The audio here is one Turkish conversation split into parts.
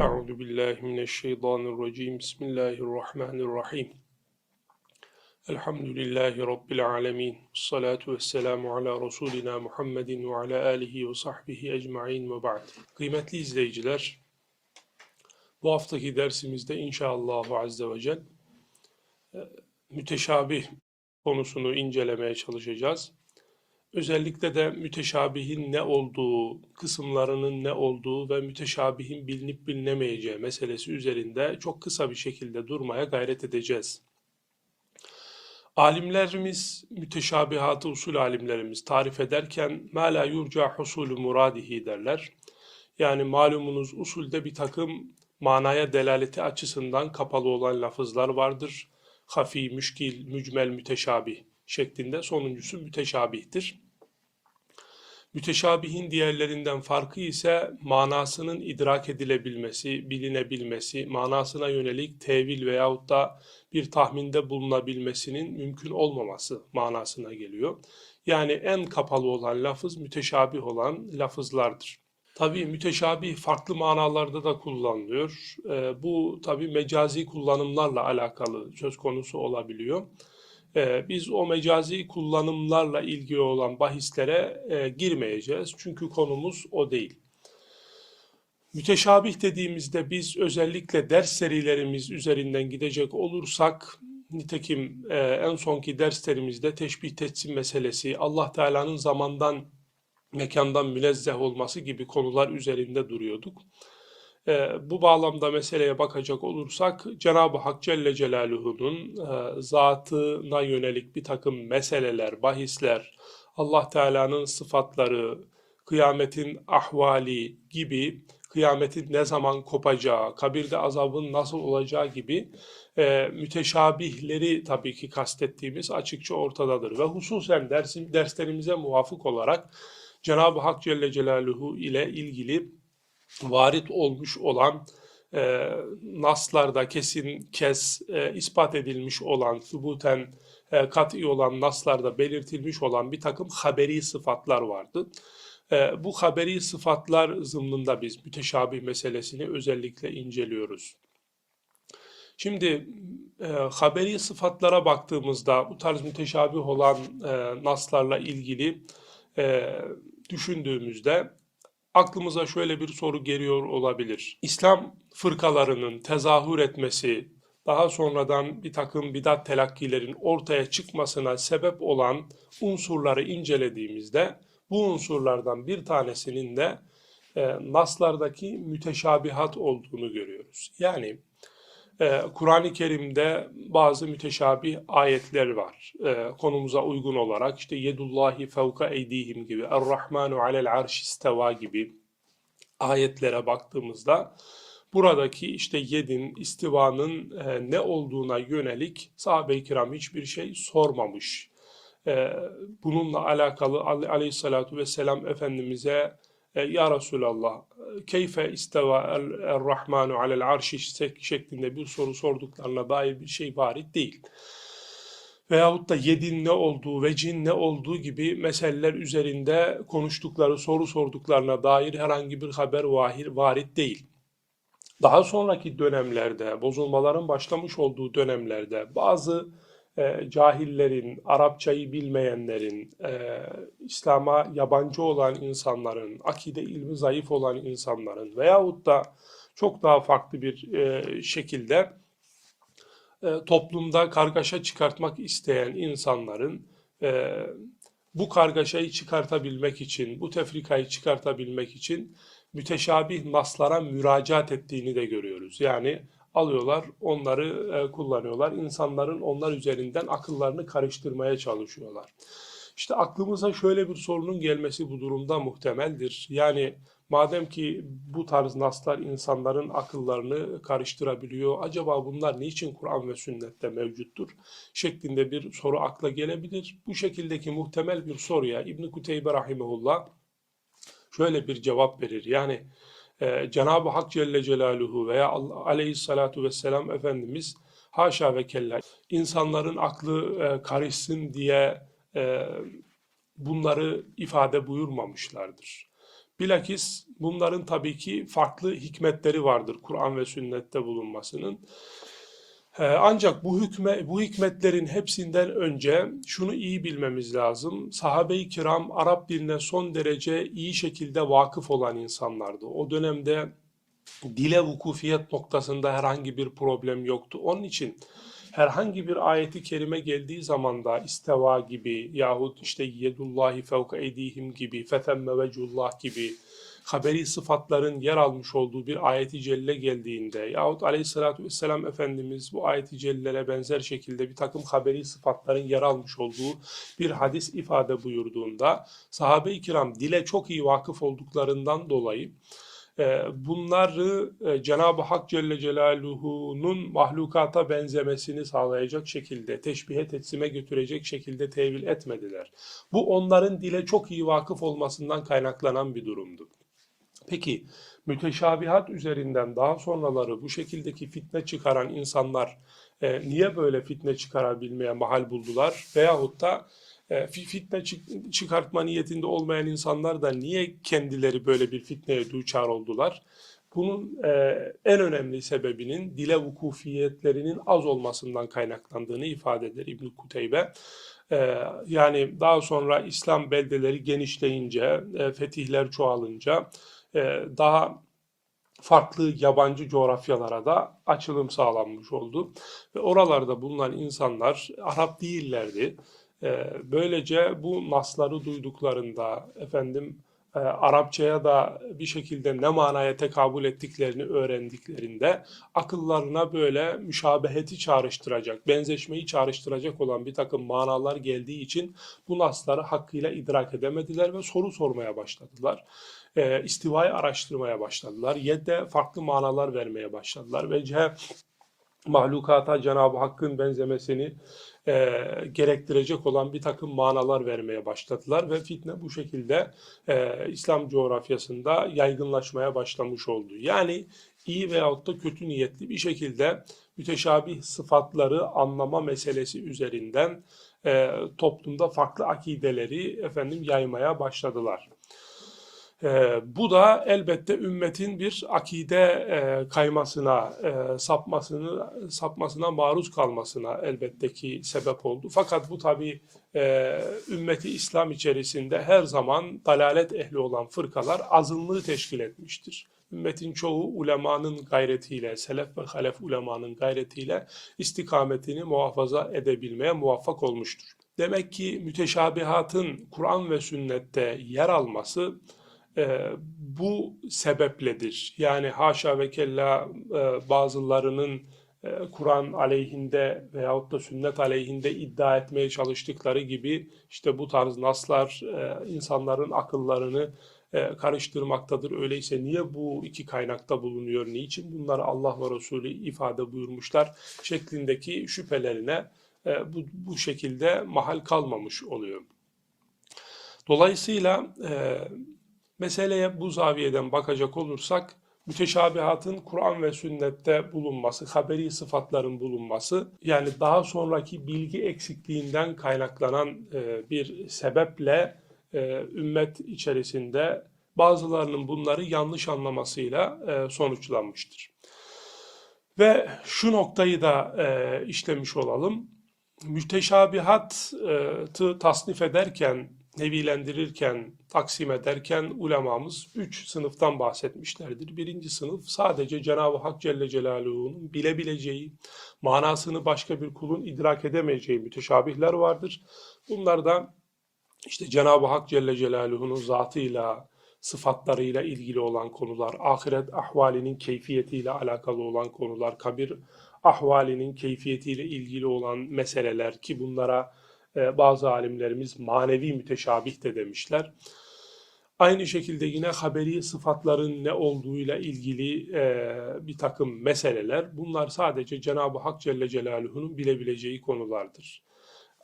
Euzu billahi mineşşeytanirracim. Bismillahirrahmanirrahim. Elhamdülillahi rabbil alamin. Salatu vesselamu ala rasulina Muhammedin ve ala alihi ve sahbihi ecmaîn ve ba'd. Kıymetli izleyiciler, bu haftaki dersimizde inşallah azze ve cel e, müteşabih konusunu incelemeye çalışacağız. Özellikle de müteşabihin ne olduğu, kısımlarının ne olduğu ve müteşabihin bilinip bilinemeyeceği meselesi üzerinde çok kısa bir şekilde durmaya gayret edeceğiz. Alimlerimiz, müteşabihatı usul alimlerimiz tarif ederken مَا لَا يُرْجَى حُسُولُ مُرَادِهِ derler. Yani malumunuz usulde bir takım manaya delaleti açısından kapalı olan lafızlar vardır. Hafi, müşkil, mücmel, müteşabih şeklinde sonuncusu müteşabihtir. Müteşabihin diğerlerinden farkı ise manasının idrak edilebilmesi, bilinebilmesi, manasına yönelik tevil veyahut da bir tahminde bulunabilmesinin mümkün olmaması manasına geliyor. Yani en kapalı olan lafız müteşabih olan lafızlardır. Tabi müteşabih farklı manalarda da kullanılıyor. E, bu tabi mecazi kullanımlarla alakalı söz konusu olabiliyor. E, biz o mecazi kullanımlarla ilgili olan bahislere e, girmeyeceğiz. Çünkü konumuz o değil. Müteşabih dediğimizde biz özellikle ders serilerimiz üzerinden gidecek olursak nitekim e, en sonki derslerimizde teşbih tetsim meselesi, Allah Teala'nın zamandan mekandan münezzeh olması gibi konular üzerinde duruyorduk. E, bu bağlamda meseleye bakacak olursak Cenab-ı Hak Celle Celaluhu'nun e, zatına yönelik bir takım meseleler, bahisler, Allah Teala'nın sıfatları, kıyametin ahvali gibi, kıyametin ne zaman kopacağı, kabirde azabın nasıl olacağı gibi e, müteşabihleri tabii ki kastettiğimiz açıkça ortadadır. Ve hususen dersim, derslerimize muvafık olarak Cenab-ı Hak Celle Celaluhu ile ilgili varit olmuş olan e, naslarda kesin kes e, ispat edilmiş olan, subuten e, kat'i olan naslarda belirtilmiş olan bir takım haberi sıfatlar vardı. E, bu haberi sıfatlar zımnında biz müteşabih meselesini özellikle inceliyoruz. Şimdi e, haberi sıfatlara baktığımızda bu tarz müteşabih olan e, naslarla ilgili e, düşündüğümüzde aklımıza şöyle bir soru geliyor olabilir. İslam fırkalarının tezahür etmesi, daha sonradan bir takım bidat telakkilerin ortaya çıkmasına sebep olan unsurları incelediğimizde bu unsurlardan bir tanesinin de e, naslardaki müteşabihat olduğunu görüyoruz. Yani e, Kur'an-ı Kerim'de bazı müteşabih ayetler var. E, konumuza uygun olarak işte yedullahi fevka eydihim gibi, er-Rahmanu alel arş isteva gibi ayetlere baktığımızda buradaki işte yedin, istivanın e, ne olduğuna yönelik sahabe-i kiram hiçbir şey sormamış. E, bununla alakalı aleyhissalatu vesselam Efendimiz'e Ya Resulallah keyfe isteva er-Rahmanu alel arşi şeklinde bir soru sorduklarına dair bir şey varit değil. Veyahut da yedin ne olduğu, vecin ne olduğu gibi meseleler üzerinde konuştukları, soru sorduklarına dair herhangi bir haber vahir, varit değil. Daha sonraki dönemlerde, bozulmaların başlamış olduğu dönemlerde bazı e, cahillerin, Arapçayı bilmeyenlerin, e, İslam'a yabancı olan insanların, akide ilmi zayıf olan insanların veyahut da çok daha farklı bir e, şekilde e, toplumda kargaşa çıkartmak isteyen insanların e, bu kargaşayı çıkartabilmek için, bu tefrikayı çıkartabilmek için müteşabih naslara müracaat ettiğini de görüyoruz. Yani alıyorlar, onları e, kullanıyorlar. İnsanların onlar üzerinden akıllarını karıştırmaya çalışıyorlar. İşte aklımıza şöyle bir sorunun gelmesi bu durumda muhtemeldir. Yani madem ki bu tarz naslar insanların akıllarını karıştırabiliyor, acaba bunlar niçin Kur'an ve sünnette mevcuttur? Şeklinde bir soru akla gelebilir. Bu şekildeki muhtemel bir soruya İbn Kuteybe rahimehullah şöyle bir cevap verir. Yani e, Cenab-ı Hak Celle Celaluhu veya aleyhissalatu vesselam Efendimiz haşa ve kella insanların aklı e, karışsın diye e, bunları ifade buyurmamışlardır. Bilakis bunların tabii ki farklı hikmetleri vardır Kur'an ve sünnette bulunmasının. Ee, Ancak bu hükme, bu hikmetlerin hepsinden önce şunu iyi bilmemiz lazım. Sahabe-i kiram Arap diline son derece iyi şekilde vakıf olan insanlardı. O dönemde dile vukufiyet noktasında herhangi bir problem yoktu. Onun için herhangi bir ayeti kerime geldiği zaman da isteva gibi yahut işte yedullahi fevka eydihim gibi fetemme vecullah gibi haberi sıfatların yer almış olduğu bir ayeti celle geldiğinde yahut aleyhissalatü vesselam Efendimiz bu ayeti cellelere benzer şekilde bir takım haberi sıfatların yer almış olduğu bir hadis ifade buyurduğunda sahabe-i kiram dile çok iyi vakıf olduklarından dolayı e, bunları e, Cenab-ı Hak Celle Celaluhu'nun mahlukata benzemesini sağlayacak şekilde, teşbihe tetsime götürecek şekilde tevil etmediler. Bu onların dile çok iyi vakıf olmasından kaynaklanan bir durumdu. Peki müteşabihat üzerinden daha sonraları bu şekildeki fitne çıkaran insanlar e, niye böyle fitne çıkarabilmeye mahal buldular? Veyahut da e, fitne çık- çıkartma niyetinde olmayan insanlar da niye kendileri böyle bir fitneye duçar oldular? Bunun e, en önemli sebebinin dile vukufiyetlerinin az olmasından kaynaklandığını ifade eder İbn Kuteybe. E, yani daha sonra İslam beldeleri genişleyince, e, fetihler çoğalınca daha farklı yabancı coğrafyalara da açılım sağlanmış oldu. Ve oralarda bulunan insanlar Arap değillerdi. E, böylece bu nasları duyduklarında efendim e, Arapçaya da bir şekilde ne manaya tekabül ettiklerini öğrendiklerinde akıllarına böyle müşabeheti çağrıştıracak, benzeşmeyi çağrıştıracak olan bir takım manalar geldiği için bu nasları hakkıyla idrak edemediler ve soru sormaya başladılar. E, istivayı araştırmaya başladılar. Yedde farklı manalar vermeye başladılar. Ve mahlukata Cenab-ı Hakk'ın benzemesini e, gerektirecek olan bir takım manalar vermeye başladılar ve fitne bu şekilde e, İslam coğrafyasında yaygınlaşmaya başlamış oldu. Yani iyi veyahut da kötü niyetli bir şekilde müteşabih sıfatları anlama meselesi üzerinden e, toplumda farklı akideleri efendim yaymaya başladılar. E, bu da elbette ümmetin bir akide e, kaymasına, e, sapmasını, sapmasına maruz kalmasına elbette ki sebep oldu. Fakat bu tabi e, ümmeti İslam içerisinde her zaman dalalet ehli olan fırkalar azınlığı teşkil etmiştir. Ümmetin çoğu ulemanın gayretiyle, selef ve halef ulemanın gayretiyle istikametini muhafaza edebilmeye muvaffak olmuştur. Demek ki müteşabihatın Kur'an ve sünnette yer alması e, bu sebepledir. Yani haşa ve kella e, bazılarının e, Kur'an aleyhinde veyahut da sünnet aleyhinde iddia etmeye çalıştıkları gibi işte bu tarz naslar e, insanların akıllarını e, karıştırmaktadır. Öyleyse niye bu iki kaynakta bulunuyor, niçin bunları Allah ve Resulü ifade buyurmuşlar şeklindeki şüphelerine e, bu, bu şekilde mahal kalmamış oluyor. Dolayısıyla e, Meseleye bu zaviyeden bakacak olursak müteşabihatın Kur'an ve sünnette bulunması, haberi sıfatların bulunması yani daha sonraki bilgi eksikliğinden kaynaklanan e, bir sebeple e, ümmet içerisinde bazılarının bunları yanlış anlamasıyla e, sonuçlanmıştır. Ve şu noktayı da işlemiş olalım. Müteşabihatı tasnif ederken nevilendirirken, taksim ederken ulemamız üç sınıftan bahsetmişlerdir. Birinci sınıf sadece Cenab-ı Hak Celle Celaluhu'nun bilebileceği, manasını başka bir kulun idrak edemeyeceği müteşabihler vardır. Bunlar da işte Cenab-ı Hak Celle Celaluhu'nun zatıyla, sıfatlarıyla ilgili olan konular, ahiret ahvalinin keyfiyetiyle alakalı olan konular, kabir ahvalinin keyfiyetiyle ilgili olan meseleler ki bunlara e, bazı alimlerimiz manevi müteşabih de demişler. Aynı şekilde yine haberi sıfatların ne olduğuyla ilgili e, bir takım meseleler. Bunlar sadece Cenab-ı Hak Celle Celaluhu'nun bilebileceği konulardır.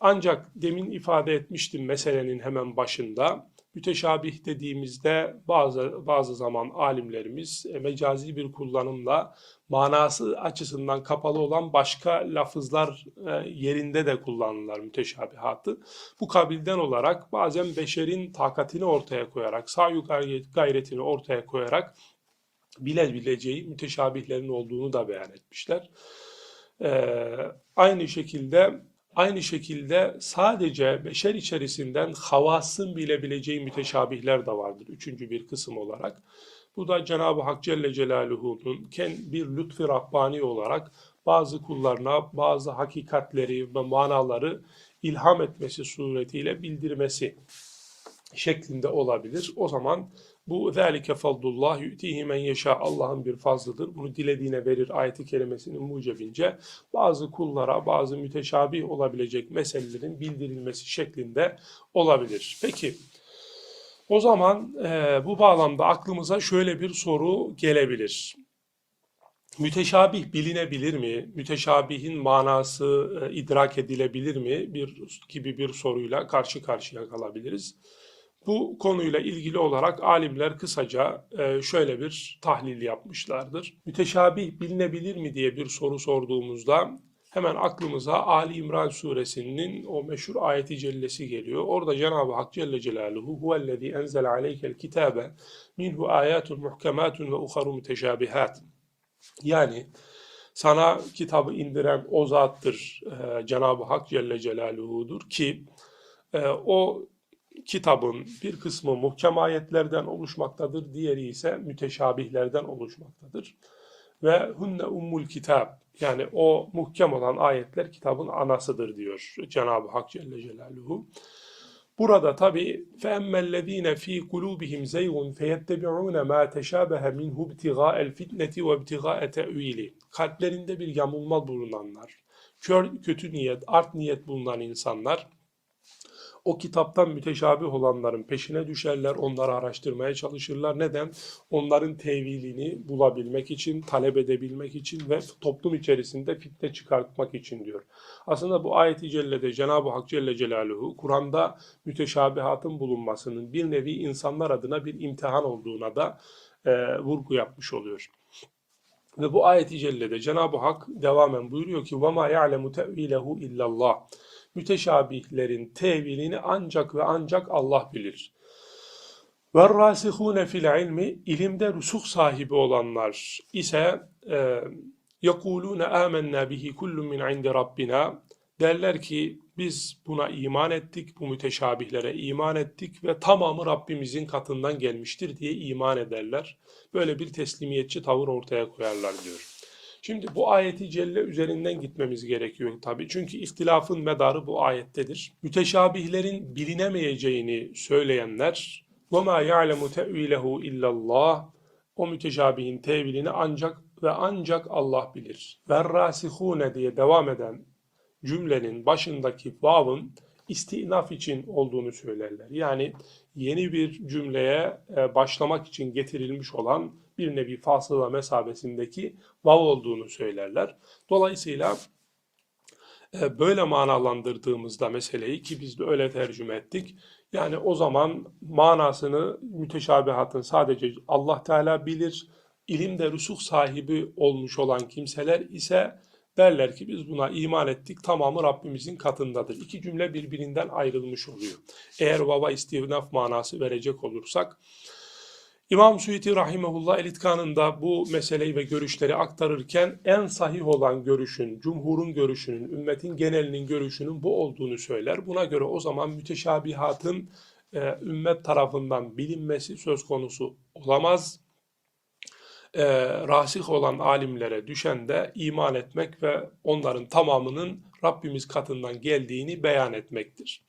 Ancak demin ifade etmiştim meselenin hemen başında Müteşabih dediğimizde bazı bazı zaman alimlerimiz e, mecazi bir kullanımla manası açısından kapalı olan başka lafızlar e, yerinde de kullanırlar müteşabihatı. Bu kabilden olarak bazen beşerin takatini ortaya koyarak, sayu gayret- gayretini ortaya koyarak bilebileceği müteşabihlerin olduğunu da beyan etmişler. Ee, aynı şekilde aynı şekilde sadece beşer içerisinden havasın bilebileceği müteşabihler de vardır. Üçüncü bir kısım olarak. Bu da Cenab-ı Hak Celle Celaluhu'nun bir lütfi Rabbani olarak bazı kullarına bazı hakikatleri ve manaları ilham etmesi suretiyle bildirmesi şeklinde olabilir. O zaman bu zâlike fadlullah yu'tihi men yeşâ Allah'ın bir fazlıdır. Bunu dilediğine verir ayeti kerimesinin mucebince bazı kullara bazı müteşabih olabilecek meselelerin bildirilmesi şeklinde olabilir. Peki o zaman e, bu bağlamda aklımıza şöyle bir soru gelebilir. Müteşabih bilinebilir mi? Müteşabihin manası e, idrak edilebilir mi? Bir gibi bir soruyla karşı karşıya kalabiliriz. Bu konuyla ilgili olarak alimler kısaca e, şöyle bir tahlil yapmışlardır. Müteşabih bilinebilir mi diye bir soru sorduğumuzda hemen aklımıza Ali İmran suresinin o meşhur ayeti cellesi geliyor. Orada Cenab-ı Hak Celle Celaluhu huvellezî enzele aleykel kitâbe minhu âyâtun muhkemâtun ve uharu müteşâbihat. Yani sana kitabı indiren o zattır e, Cenab-ı Hak Celle Celaluhu'dur ki e, o kitabın bir kısmı muhkem ayetlerden oluşmaktadır, diğeri ise müteşabihlerden oluşmaktadır. Ve hunne ummul kitab yani o muhkem olan ayetler kitabın anasıdır diyor Cenab-ı Hak Celle Celaluhu. Burada tabi فَاَمَّا ف۪ي قُلُوبِهِمْ زَيْغٌ فَيَتَّبِعُونَ مَا تَشَابَهَ مِنْهُ ابْتِغَاءَ الْفِتْنَةِ وَابْتِغَاءَ تَأْو۪يلِ Kalplerinde bir yamulma bulunanlar, kör, kötü niyet, art niyet bulunan insanlar o kitaptan müteşabih olanların peşine düşerler, onları araştırmaya çalışırlar. Neden? Onların tevilini bulabilmek için, talep edebilmek için ve toplum içerisinde fitne çıkartmak için diyor. Aslında bu ayet-i cellede Cenab-ı Hak Celle Celaluhu Kur'an'da müteşabihatın bulunmasının bir nevi insanlar adına bir imtihan olduğuna da e, vurgu yapmış oluyor. Ve bu ayet-i cellede Cenab-ı Hak devamen buyuruyor ki وَمَا يَعْلَمُ تَأْوِيلَهُ اِلَّا اللّٰهِ müteşabihlerin tevilini ancak ve ancak Allah bilir. Ve rasihune fil ilmi ilimde rusuh sahibi olanlar ise e, yekulune amennâ bihi kullun min indi rabbina derler ki biz buna iman ettik, bu müteşabihlere iman ettik ve tamamı Rabbimizin katından gelmiştir diye iman ederler. Böyle bir teslimiyetçi tavır ortaya koyarlar diyor. Şimdi bu ayeti celle üzerinden gitmemiz gerekiyor tabii. Çünkü ihtilafın medarı bu ayettedir. Müteşabihlerin bilinemeyeceğini söyleyenler وَمَا يَعْلَمُ تَأْوِيلَهُ اِلَّا اللّٰهِ O müteşabihin tevilini ancak ve ancak Allah bilir. وَالرَّاسِخُونَ diye devam eden cümlenin başındaki vavın istinaf için olduğunu söylerler. Yani yeni bir cümleye e, başlamak için getirilmiş olan bir nevi fasıla mesabesindeki vav olduğunu söylerler. Dolayısıyla e, böyle manalandırdığımızda meseleyi ki biz de öyle tercüme ettik. Yani o zaman manasını müteşabihatın sadece Allah Teala bilir. İlimde rusuh sahibi olmuş olan kimseler ise derler ki biz buna iman ettik tamamı Rabbimizin katındadır. İki cümle birbirinden ayrılmış oluyor. Eğer baba istinaf manası verecek olursak İmam Suyuti Rahimahullah Elitkan'ında bu meseleyi ve görüşleri aktarırken en sahih olan görüşün, cumhurun görüşünün, ümmetin genelinin görüşünün bu olduğunu söyler. Buna göre o zaman müteşabihatın e, ümmet tarafından bilinmesi söz konusu olamaz. E, rasih olan alimlere düşen de iman etmek ve onların tamamının Rabbimiz katından geldiğini beyan etmektir.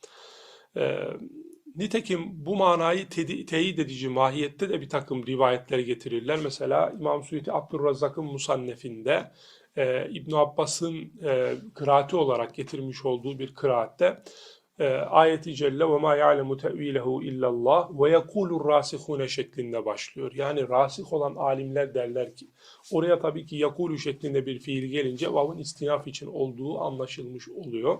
E, Nitekim bu manayı te- teyit edici mahiyette de bir takım rivayetler getirirler. Mesela İmam Suyuti Abdurrazzak'ın Musannef'inde e, İbn Abbas'ın e, kıraati olarak getirmiş olduğu bir kıraatte e, ayeti celle ve ma ya'lemu tevilehu illallah ve yekulur rasihune şeklinde başlıyor. Yani rasih olan alimler derler ki oraya tabii ki yakulu şeklinde bir fiil gelince vavın istinaf için olduğu anlaşılmış oluyor.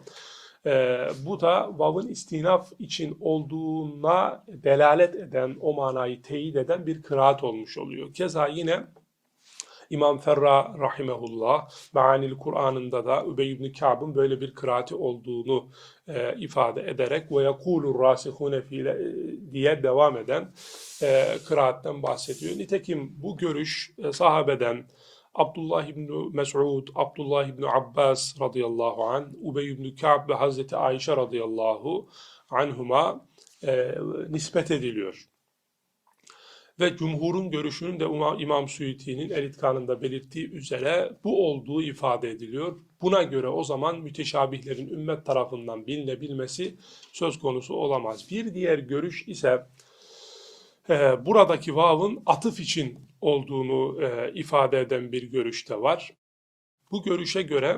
Ee, bu da vav'ın istinaf için olduğuna delalet eden, o manayı teyit eden bir kıraat olmuş oluyor. Keza yine İmam Ferra rahimehullah Meanil Kur'an'ında da Übey ibn Ka'b'ın böyle bir kıraati olduğunu e, ifade ederek ve yekulur rasihune file diye devam eden e, kıraatten bahsediyor. Nitekim bu görüş e, sahabeden Abdullah ibn Mes'ud, Abdullah ibn Abbas radıyallahu an, Ubey ibn Ka'b ve Hazreti Ayşe radıyallahu anhuma e, nispet ediliyor. Ve cumhurun görüşünün de İmam Suyuti'nin El-İtkan'ında belirttiği üzere bu olduğu ifade ediliyor. Buna göre o zaman müteşabihlerin ümmet tarafından bilinebilmesi söz konusu olamaz. Bir diğer görüş ise e, buradaki vav'ın atıf için olduğunu e, ifade eden bir görüş de var. Bu görüşe göre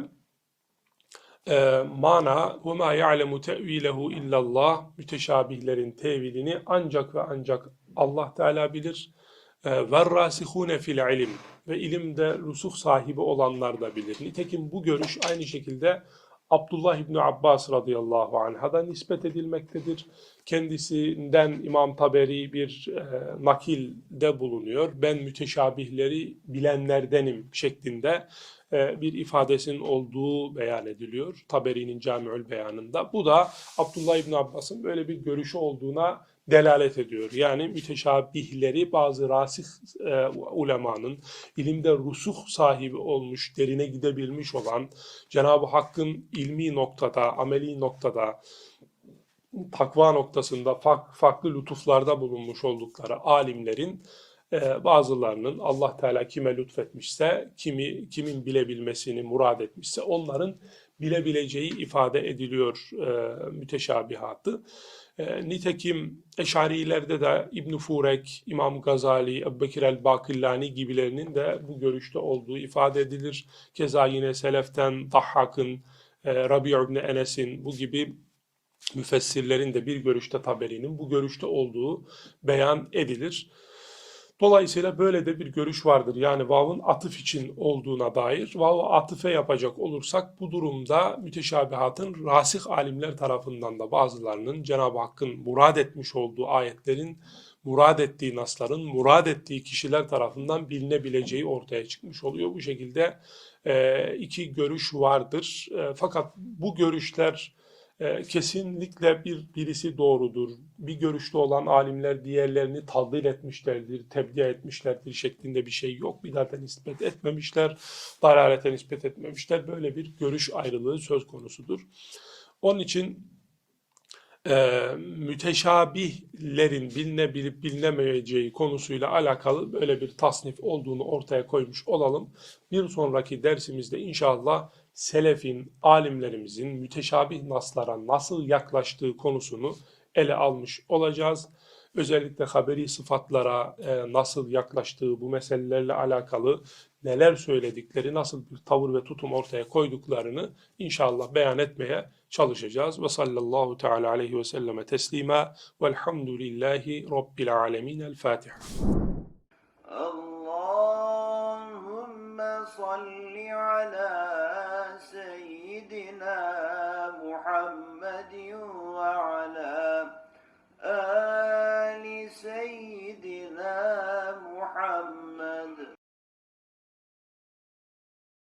e, mana وَمَا يَعْلَمُ تَأْو۪يلَهُ اِلَّا اللّٰهِ müteşabihlerin tevilini ancak ve ancak Allah Teala bilir. E, وَالرَّاسِخُونَ fil ilim ve ilimde rusuh sahibi olanlar da bilir. Nitekim bu görüş aynı şekilde Abdullah İbni Abbas radıyallahu anh'a nispet edilmektedir. Kendisinden İmam Taberi bir e, nakilde bulunuyor. Ben müteşabihleri bilenlerdenim şeklinde e, bir ifadesinin olduğu beyan ediliyor. Taberi'nin Camiül Beyanında. Bu da Abdullah İbni Abbas'ın böyle bir görüşü olduğuna delalet ediyor. Yani müteşabihleri bazı rasih e, ulemanın ilimde rusuh sahibi olmuş, derine gidebilmiş olan Cenab-ı Hakk'ın ilmi noktada, ameli noktada, takva noktasında farklı lütuflarda bulunmuş oldukları alimlerin e, bazılarının Allah Teala kime lütfetmişse, kimi kimin bilebilmesini murad etmişse onların bilebileceği ifade ediliyor e, müteşabihatı. E, nitekim Eşarilerde de İbn Furek, İmam Gazali, Ebubekir el-Bakillani gibilerinin de bu görüşte olduğu ifade edilir. Keza yine Seleften Dahhak'ın, e, Rabi' ibn Enes'in bu gibi müfessirlerin de bir görüşte Taberi'nin bu görüşte olduğu beyan edilir. Dolayısıyla böyle de bir görüş vardır. Yani vav'ın atıf için olduğuna dair. Vav'ı atıfe yapacak olursak bu durumda müteşabihatın rasih alimler tarafından da bazılarının Cenab-ı Hakk'ın murad etmiş olduğu ayetlerin murad ettiği nasların, murad ettiği kişiler tarafından bilinebileceği ortaya çıkmış oluyor. Bu şekilde iki görüş vardır. Fakat bu görüşler e, kesinlikle bir birisi doğrudur. Bir görüşte olan alimler diğerlerini tadil etmişlerdir, tebliğ etmişlerdir şeklinde bir şey yok. Bidate nispet etmemişler, dalalete nispet etmemişler. Böyle bir görüş ayrılığı söz konusudur. Onun için e, müteşabihlerin bilinebilip bilinemeyeceği konusuyla alakalı böyle bir tasnif olduğunu ortaya koymuş olalım. Bir sonraki dersimizde inşallah selefin, alimlerimizin müteşabih naslara nasıl yaklaştığı konusunu ele almış olacağız. Özellikle haberi sıfatlara e, nasıl yaklaştığı, bu meselelerle alakalı neler söyledikleri, nasıl bir tavır ve tutum ortaya koyduklarını inşallah beyan etmeye çalışacağız. Ve sallallahu teala aleyhi ve selleme teslime velhamdülillahi rabbil alemin. El Fatiha. Allahümme salli ala سيدنا محمد وعلى آله